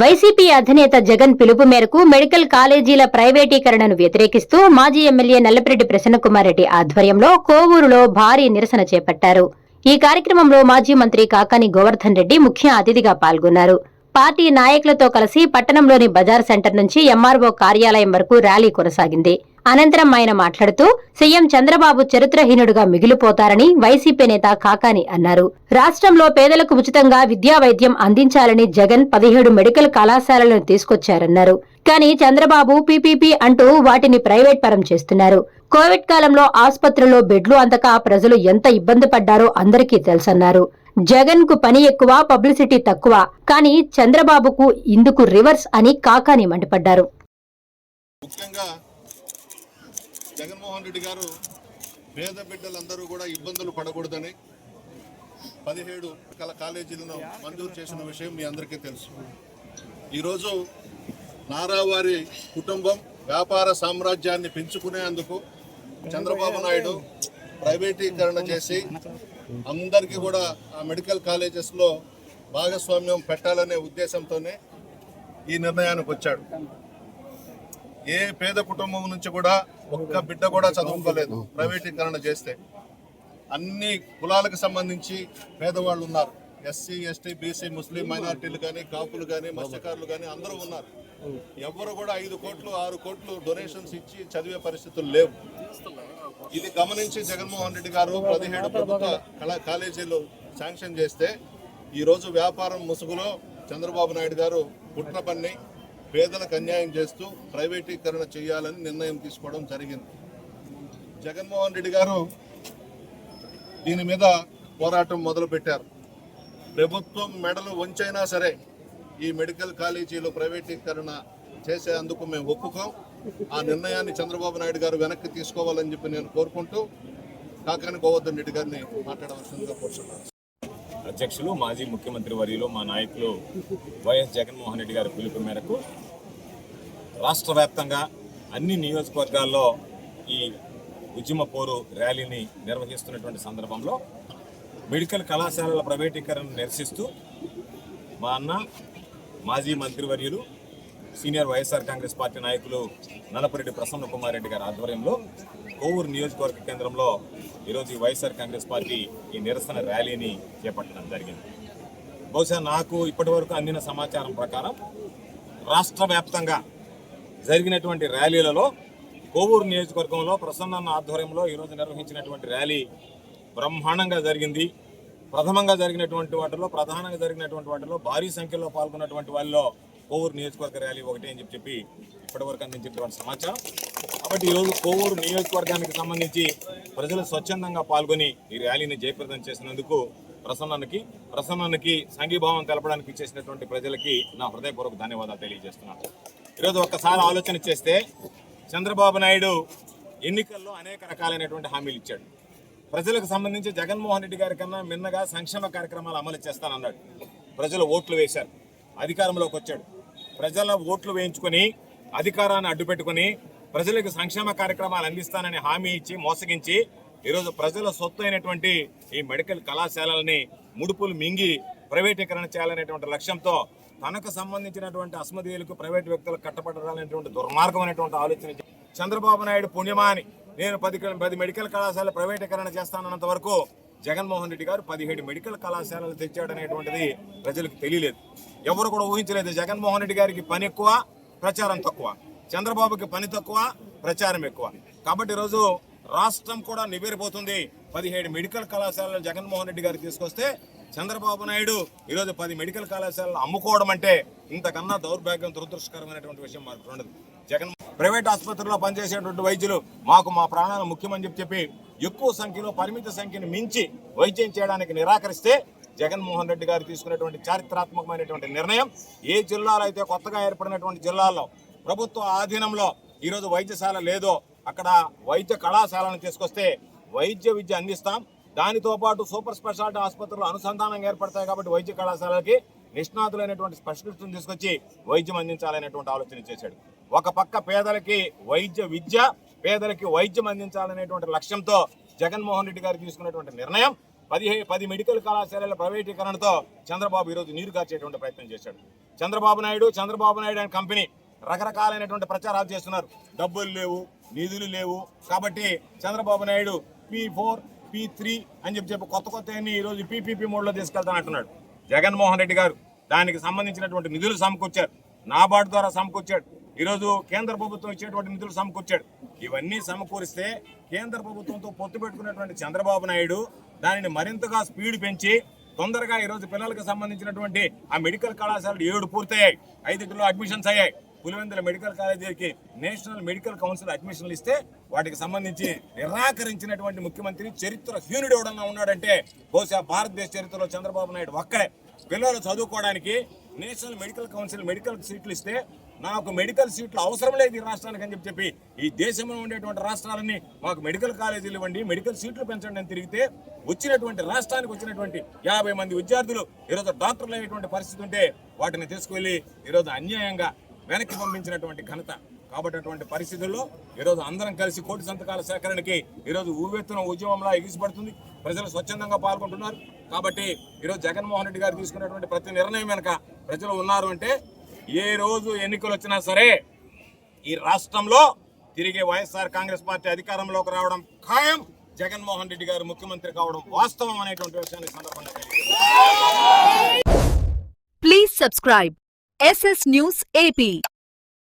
YCP అధినేత జగన్ పిలుపు మేరకు మెడికల్ కాలేజీల ప్రైవేటీకరణను వ్యతిరేకిస్తూ మాజీ ఎమ్మెల్యే నల్లపరెడ్డి ప్రసన్నకుమార్ రెడ్డి ఆధ్వర్యంలో కోవూరులో భారీ నిరసన చేపట్టారు. ఈ కార్యక్రమంలో మాజీ మంత్రి కాకాని గోవర్ధన్ రెడ్డి ముఖ్య అతిథిగా పాల్గొన్నారు. పార్టీ నాయకులతో కలిసి పట్టణంలోని బజార్ సెంటర్ నుంచి ఎంఆర్ఓ కార్యాలయం వరకు ర్యాలీ కొనసాగింది. అనంతరం ఆయన మాట్లాడుతూ సీఎం చంద్రబాబు చరిత్రహీనుడుగా మిగిలిపోతారని వైసీపీ నేత కాకాని అన్నారు. రాష్ట్రంలో పేదలకు ఉచితంగా విద్యా వైద్యం అందించాలని జగన్ పదిహేడు మెడికల్ కళాశాలలను తీసుకొచ్చారన్నారు. కానీ చంద్రబాబు పీపీపీ అంటూ వాటిని ప్రైవేట్ పరం చేస్తున్నారు. కోవిడ్ కాలంలో ఆసుపత్రుల్లో బెడ్లు అందక ప్రజలు ఎంత ఇబ్బంది పడ్డారో అందరికీ తెలుసన్నారు. జగన్కు పని ఎక్కువ పబ్లిసిటీ తక్కువ. కానీ చంద్రబాబుకు ఇందుకు రివర్స్ అని కాకాని మండిపడ్డారు. ముఖ్యంగా జగన్మోహన్ రెడ్డి గారు పేద బిడ్డలందరూ కూడా ఇబ్బందులు పడకూడదని పదిహేడు రకాల కాలేజీలను మంజూరు చేసిన విషయం మీ అందరికీ తెలుసు. ఈరోజు నారావారి కుటుంబం వ్యాపార సామ్రాజ్యాన్ని పెంచుకునేందుకు చంద్రబాబు నాయుడు ప్రైవేటీకరణ చేసి అందరికీ కూడా ఆ మెడికల్ కాలేజెస్లో భాగస్వామ్యం పెట్టాలనే ఉద్దేశంతోనే ఈ నిర్ణయానికి వచ్చాడు. ఏ పేద కుటుంబం నుంచి కూడా ఒక్క బిడ్డ కూడా చదువుకోలేదు ప్రైవేటీకరణ చేస్తే. అన్ని కులాలకు సంబంధించి పేదవాళ్ళు ఉన్నారు. ఎస్సీ ఎస్టీ బీసీ ముస్లిం మైనార్టీలు కానీ కాపులు కానీ మత్స్యకారులు కానీ అందరూ ఉన్నారు. ఎవరు కూడా ఐదు కోట్లు ఆరు కోట్లు డొనేషన్స్ ఇచ్చి చదివే పరిస్థితులు లేవు. ఇది గమనించి జగన్మోహన్ రెడ్డి గారు పదిహేడు ప్రభుత్వ కళా కాలేజీలు శాంక్షన్ చేస్తే ఈరోజు వ్యాపారం ముసుగులో చంద్రబాబు నాయుడు గారు కుట్ర పన్ని పేదలకు అన్యాయం చేస్తూ ప్రైవేటీకరణ చేయాలని నిర్ణయం తీసుకోవడం జరిగింది. జగన్మోహన్ రెడ్డి గారు దీని మీద పోరాటం మొదలుపెట్టారు. ప్రభుత్వం మెడలు వంచైనా సరే ఈ మెడికల్ కాలేజీలు ప్రైవేటీకరణ చేసేందుకు మేము ఒప్పుకోం. ఆ నిర్ణయాన్ని చంద్రబాబు నాయుడు గారు వెనక్కి తీసుకోవాలని చెప్పి నేను కోరుకుంటూ కాకాని గోవర్ధన్ రెడ్డి గారిని మాట్లాడవలసిందిగా కోరుతున్నాను అధ్యక్షులు మాజీ ముఖ్యమంత్రి వర్యులు మా నాయకులు వైఎస్ జగన్మోహన్ రెడ్డి గారి పిలుపు మేరకు రాష్ట్ర వ్యాప్తంగా అన్ని నియోజకవర్గాల్లో ఈ ఉద్యమ పోరు ర్యాలీని నిర్వహిస్తున్నటువంటి సందర్భంలో మెడికల్ కళాశాలల ప్రైవేటీకరణను నిరసిస్తూ మా అన్న మాజీ మంత్రివర్యులు సీనియర్ వైఎస్ఆర్ కాంగ్రెస్ పార్టీ నాయకులు నలపరెడ్డి ప్రసన్న కుమార్ రెడ్డి గారి ఆధ్వర్యంలో కోవూరు నియోజకవర్గ కేంద్రంలో ఈరోజు ఈ వైఎస్ఆర్ కాంగ్రెస్ పార్టీ ఈ నిరసన ర్యాలీని చేపట్టడం జరిగింది. బహుశా నాకు ఇప్పటివరకు అందిన సమాచారం ప్రకారం రాష్ట్ర వ్యాప్తంగా జరిగినటువంటి ర్యాలీలలో కోవూరు నియోజకవర్గంలో ప్రసన్న ఆధ్వర్యంలో ఈరోజు నిర్వహించినటువంటి ర్యాలీ బ్రహ్మాండంగా జరిగింది. ప్రథమంగా జరిగినటువంటి వాటిలో ప్రధానంగా జరిగినటువంటి వాటిలో భారీ సంఖ్యలో పాల్గొన్నటువంటి వాళ్ళలో కోవూరు నియోజకవర్గ ర్యాలీ ఒకటి అని చెప్పి చెప్పి ఇప్పటివరకు అందించినటువంటి సమాచారం. కాబట్టి ఈరోజు కోవూరు నియోజకవర్గానికి సంబంధించి ప్రజలు స్వచ్ఛందంగా పాల్గొని ఈ ర్యాలీని జయప్రదం చేసినందుకు ప్రసన్నకి ప్రసన్నకి సంఘీభావం తెలపడానికి చేసినటువంటి ప్రజలకి నా హృదయపూర్వక ధన్యవాదాలు తెలియజేస్తున్నాను. ఈరోజు ఒక్కసారి ఆలోచన చేస్తే చంద్రబాబు నాయుడు ఎన్నికల్లో అనేక రకాలైనటువంటి హామీలు ఇచ్చాడు. ప్రజలకు సంబంధించి జగన్మోహన్ రెడ్డి గారి కన్నా మిన్నగా సంక్షేమ కార్యక్రమాలు అమలు చేస్తానన్నాడు. ప్రజలు ఓట్లు వేశారు. అధికారంలోకి వచ్చాడు. ప్రజల ఓట్లు వేయించుకొని అధికారాన్ని అడ్డుపెట్టుకొని ప్రజలకు సంక్షేమ కార్యక్రమాలు అందిస్తానని హామీ ఇచ్చి మోసగించి ఈరోజు ప్రజల సొత్తు అయినటువంటి ఈ మెడికల్ కళాశాలల్ని ముడుపులు మింగి ప్రైవేటీకరణ చేయాలనేటువంటి లక్ష్యంతో తనకు సంబంధించినటువంటి అస్మదీయులకు ప్రైవేట్ వ్యక్తులకు కట్టబడాలనేటువంటి దుర్మార్గమైనటువంటి ఆలోచన చంద్రబాబు నాయుడు పుణ్యమాని. నేను పది పది మెడికల్ కళాశాల ప్రైవేటీకరణ చేస్తానన్నంత వరకు జగన్మోహన్ రెడ్డి గారు పదిహేడు మెడికల్ కళాశాలలు తెచ్చాడనేటువంటిది ప్రజలకు తెలియలేదు. ఎవరు కూడా ఊహించలేదు జగన్మోహన్ రెడ్డి గారికి పని ఎక్కువ ప్రచారం తక్కువ. చంద్రబాబుకి పని తక్కువ ప్రచారం ఎక్కువ. కాబట్టి ఈరోజు రాష్ట్రం కూడా నివేరిపోతుంది పదిహేడు మెడికల్ కళాశాలలు జగన్మోహన్ రెడ్డి గారు తీసుకొస్తే చంద్రబాబు నాయుడు ఈరోజు పది మెడికల్ కళాశాలలు అమ్ముకోవడం అంటే ఇంతకన్నా దౌర్భాగ్యం దురదృష్టకరమైనటువంటి విషయం మాకు ఉండదు. జగన్ ప్రైవేట్ ఆసుపత్రిలో పనిచేసేటువంటి వైద్యులు మాకు మా ప్రాణాలు ముఖ్యమని చెప్పి చెప్పి ఎక్కువ సంఖ్యలో పరిమిత సంఖ్యను మించి వైద్యం చేయడానికి నిరాకరిస్తే జగన్మోహన్ రెడ్డి గారు తీసుకున్నటువంటి చారిత్రాత్మకమైనటువంటి నిర్ణయం. ఏ జిల్లాలో అయితే కొత్తగా ఏర్పడినటువంటి జిల్లాల్లో ప్రభుత్వ ఆధీనంలో ఈరోజు వైద్యశాల లేదో అక్కడ వైద్య కళాశాలను తీసుకొస్తే వైద్య విద్య అందిస్తాం. దానితో పాటు సూపర్ స్పెషాలిటీ ఆసుపత్రులు అనుసంధానంగా ఏర్పడతాయి కాబట్టి వైద్య కళాశాలకి నిష్ణాతులైనటువంటి స్పెషలిస్టులను తీసుకొచ్చి వైద్యం అందించాలనేటువంటి ఆలోచన చేశాడు. ఒక పక్క పేదలకి వైద్య విద్య పేదలకి వైద్యం అందించాలనేటువంటి లక్ష్యంతో జగన్మోహన్ రెడ్డి గారు తీసుకున్నటువంటి నిర్ణయం. పదిహే పది మెడికల్ కళాశాలల ప్రైవేటీకరణతో చంద్రబాబు ఈరోజు నీరు కార్చేటువంటి ప్రయత్నం చేశాడు. చంద్రబాబు నాయుడు చంద్రబాబు నాయుడు అండ్ కంపెనీ రకరకాలైనటువంటి ప్రచారాలు చేస్తున్నారు. డబ్బులు లేవు నిధులు లేవు. కాబట్టి Chandrababu Naidu P four P three అని చెప్పి చెప్పి కొత్త కొత్త ఈ రోజు పీపీపీ మోడ్లో తీసుకెళ్తానంటున్నాడు జగన్మోహన్ రెడ్డి గారు దానికి సంబంధించినటువంటి నిధులు సమకూర్చారు. నాబార్డు ద్వారా సమకూర్చాడు ఈరోజు కేంద్ర ప్రభుత్వం ఇచ్చేటువంటి నిధులు సమకూర్చాడు. ఇవన్నీ సమకూరిస్తే కేంద్ర ప్రభుత్వంతో పొత్తు పెట్టుకున్నటువంటి చంద్రబాబు నాయుడు దానిని మరింతగా స్పీడ్ పెంచి తొందరగా ఈరోజు పిల్లలకు సంబంధించినటువంటి ఆ మెడికల్ కళాశాలలు ఏడు పూర్తయ్యాయి. ఐదుగులో అడ్మిషన్స్ అయ్యాయి. పులివెందుల మెడికల్ కాలేజీకి నేషనల్ మెడికల్ కౌన్సిల్ అడ్మిషన్లు ఇస్తే వాటికి సంబంధించి నిరాకరించినటువంటి ముఖ్యమంత్రి చరిత్ర హ్యూనిడ్ ఎవడన్నా ఉన్నాడంటే బహుశా భారతదేశ చరిత్రలో చంద్రబాబు నాయుడు ఒక్కడే. పిల్లలు చదువుకోవడానికి నేషనల్ మెడికల్ కౌన్సిల్ మెడికల్ సీట్లు ఇస్తే నాకు మెడికల్ సీట్లు అవసరం లేదు ఈ రాష్ట్రానికి అని చెప్పి చెప్పి ఈ దేశంలో ఉండేటువంటి రాష్ట్రాలన్నీ మాకు మెడికల్ కాలేజీలు ఇవ్వండి మెడికల్ సీట్లు పెంచండి అని తిరిగితే వచ్చినటువంటి రాష్ట్రానికి వచ్చినటువంటి యాభై మంది విద్యార్థులు ఈరోజు డాక్టర్లు అయ్యేటువంటి పరిస్థితి ఉంటే వాటిని తీసుకువెళ్ళి ఈరోజు అన్యాయంగా వెనక్కి పంపించినటువంటి ఘనత కాబట్టి అటువంటి పరిస్థితుల్లో ఈరోజు అందరం కలిసి కోటి సంతకాల సేకరణకి ఈరోజు ఊవెత్తున ఉద్యమంలా ఎగిసిపడుతుంది. ప్రజలు స్వచ్ఛందంగా పాల్గొంటున్నారు. కాబట్టి ఈరోజు జగన్మోహన్ రెడ్డి గారు తీసుకున్నటువంటి ప్రతి నిర్ణయం వెనక ప్రజలు ఉన్నారు అంటే ఏ రోజు ఎన్నికలు వచ్చినా సరే ఈ రాష్ట్రంలో తిరిగి వైఎస్ఆర్ కాంగ్రెస్ పార్టీ అధికారంలోకి రావడం ఖాయం. జగన్మోహన్ రెడ్డి గారు ముఖ్యమంత్రి కావడం వాస్తవం అనేటువంటి విషయాన్ని సందర్భంగా please subscribe SS news AP